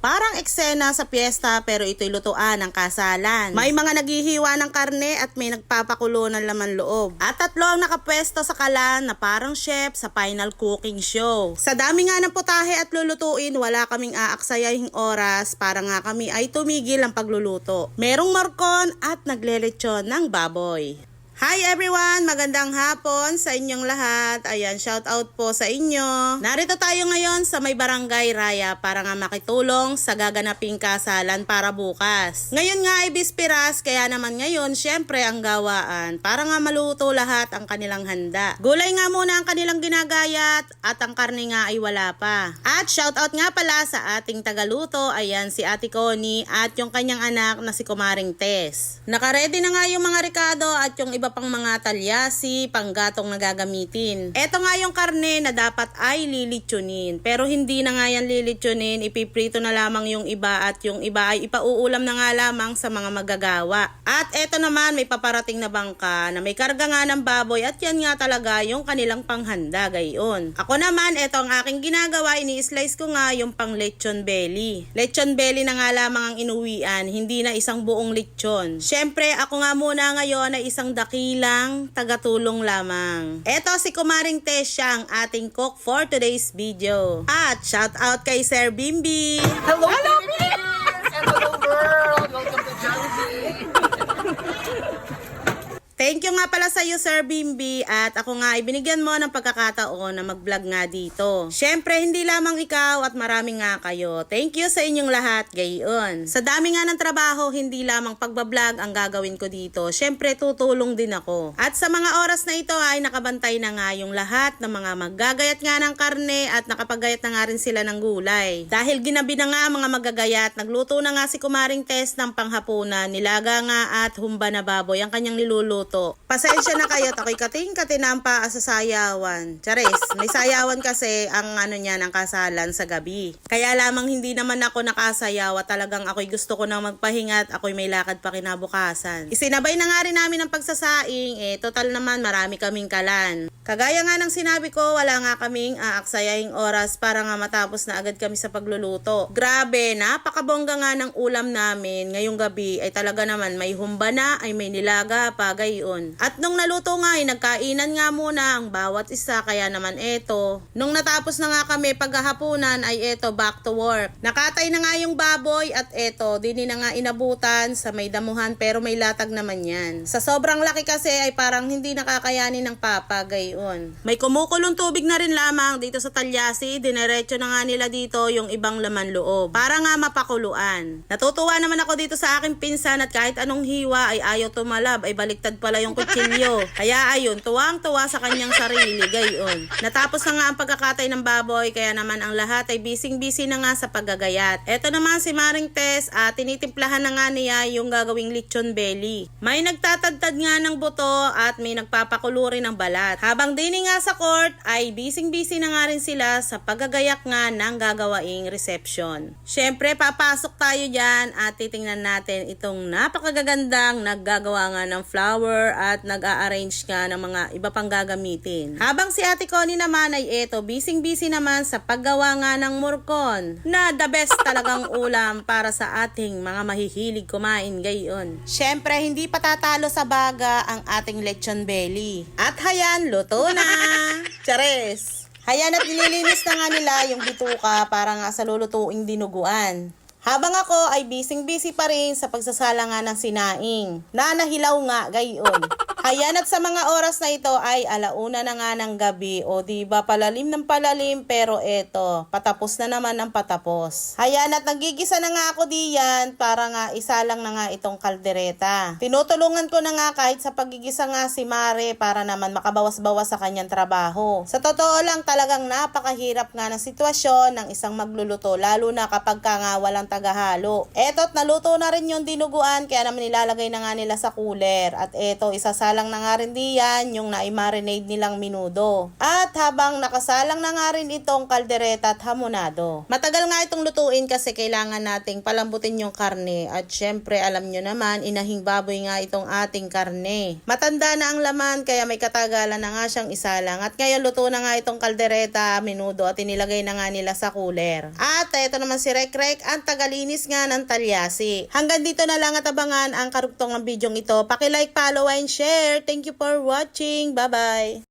Parang eksena sa piyesta pero ito'y lutuan ng kasalan. May mga naghihiwa ng karne at may nagpapakulo ng laman loob. At tatlo ang nakapwesto sa kalan na parang chef sa final cooking show. Sa dami nga ng putahe at lulutuin, wala kaming aaksayahing oras para nga kami ay tumigil ang pagluluto. Merong morcon at naglelechon ng baboy. Hi everyone! Magandang hapon sa inyong lahat. Ayan, shout out po sa inyo. Narito tayo ngayon sa may barangay Raya para nga makitulong sa gaganaping kasalan para bukas. Ngayon nga ay bispiras, kaya naman ngayon syempre ang gawaan para nga maluto lahat ang kanilang handa. Gulay nga muna ang kanilang ginagayat at ang karne nga ay wala pa. At shout out nga pala sa ating tagaluto, ayan si Ate Connie at yung kanyang anak na si Kumaring Tess. Nakaredy na nga yung mga rekado at yung iba pang mga talyasi, panggatong na gagamitin. Ito nga yung karne na dapat ay lilitsunin. Pero hindi na nga yan lilitsunin, ipiprito na lamang yung iba at yung iba ay ipauulam na nga lamang sa mga magagawa. At ito naman may paparating na bangka na may karga nga ng baboy at yan nga talaga yung kanilang panghanda gayon. Ako naman, ito ang aking ginagawa, ini-slice ko nga yung pang lechon belly. Lechon belly na nga lamang ang inuwian, hindi na isang buong lechon. Syempre, ako nga muna ngayon ay isang dakilang tagatulong lamang. Eto si Kumaring Tesha ang ating cook for today's video. At shout out kay Sir Bimbi. Hello, Philippines! And hello, world! Welcome to Jollibee! Thank you nga pala sa iyo, Sir Bimbi. At ako nga ay binigyan mo ng pagkakataon na mag-vlog nga dito. Siyempre, hindi lamang ikaw at marami nga kayo. Thank you sa inyong lahat, gayon. Sa dami nga ng trabaho, hindi lamang pagbablog ang gagawin ko dito. Siyempre, tutulong din ako. At sa mga oras na ito ay nakabantay na nga yung lahat ng mga maggagayat nga ng karne at nakapagayat na nga rin sila ng gulay. Dahil ginabi na nga ang mga magagayat, nagluto na nga si Kumaring Tess ng panghapunan, nilaga nga at humba na baboy ang kanyang niluluto. Pasensya na kayo, ako'y kating-katinampa sa sayawan. Charis, may sayawan kasi ang ano niya ng kasalan sa gabi. Kaya lamang hindi naman ako nakasayawa, talagang ako'y gusto ko nang magpahinga at ako'y may lakad pa kinabukasan. Isinabay na nga rin namin ang pagsasaing, eh total naman marami kaming kalan. Kagaya nga ng sinabi ko, wala nga kaming aaksayahing oras para nga matapos na agad kami sa pagluluto. Grabe, napakabongga nga ng ulam namin ngayong gabi ay talaga naman may humba na, ay may nilaga pa, gayon. At nung naluto nga ay nagkainan nga muna ang bawat isa, kaya naman eto. Nung natapos na nga kami paghahapunan ay eto, back to work. Nakatay na nga yung baboy at eto, dini na nga inabutan sa may damuhan pero may latag naman yan. Sa sobrang laki kasi ay parang hindi nakakayanin ng papa, gayon. May kumukulong tubig na rin lamang dito sa talyasi, dinerecho na nga nila dito yung ibang laman loob. Para nga mapakuluan. Natutuwa naman ako dito sa aking pinsan at kahit anong hiwa ay ayaw tumalab, ay baliktad pala yung kutsilyo. Kaya ayun, tuwang-tuwa sa kanyang sarili, gayon. Natapos na nga ang pagkakatay ng baboy, kaya naman ang lahat ay bising-busy na nga sa paggagayat. Eto naman si Maring Tess, at tinitimplahan na nga niya yung gagawing lechon belly. May nagtatadtad nga ng buto at may nagpapakulo rin ng balat. Habang dini nga sa court, ay bising-busy na nga rin sila sa paggagayak nga ng gagawaing reception. Siyempre, papasok tayo dyan at titingnan natin itong napakagagandang naggagawa nga ng flower at nag-a-arrange nga ng mga iba pang gagamitin. Habang si Ate Connie naman ay eto, bising-busy naman sa paggawa nga ng murkon na the best talagang ulam para sa ating mga mahihilig kumain gayon. Siyempre, hindi patatalo sa baga ang ating lechon belly. At hayan, luto na! Chares! Hayan at nililinis na nga nila yung bituka para nga sa lulutuing dinuguan. Habang ako ay bising-busy pa rin sa pagsasala nga ng sinaing na nahilaw nga gayon. Ayan at sa mga oras na ito ay alauna na nga ng gabi o di ba palalim ng palalim pero eto patapos na naman ang patapos. Ayan at nagigisa na nga ako diyan para nga isa lang na nga itong kaldereta. Tinutulungan ko na nga kahit sa pagigisa nga si Mare para naman makabawas-bawas sa kanyang trabaho. Sa totoo lang talagang napakahirap nga ng sitwasyon ng isang magluluto lalo na kapag ka nga walang tagahalo. Eto't naluto na rin yung dinuguan kaya naman nilalagay na nga nila sa cooler. At eto, isasali nakasalang na nga rin diyan yung naimarinade nilang minudo. At habang nakasalang na nga rin itong kaldereta at hamonado. Matagal nga itong lutuin kasi kailangan nating palambutin yung karne. At syempre alam nyo naman, inahing baboy nga itong ating karne. Matanda na ang laman kaya may katagalan na nga siyang isalang. At ngayon luto na nga itong kaldereta, minudo at inilagay na nga nila sa cooler. At ito naman si Rek Rek, ang tagalinis nga ng talyasi. Hanggang dito na lang at abangan ang karugtong ng bidyong ito. Paki-like, follow, and share. Thank you for watching. Bye-bye.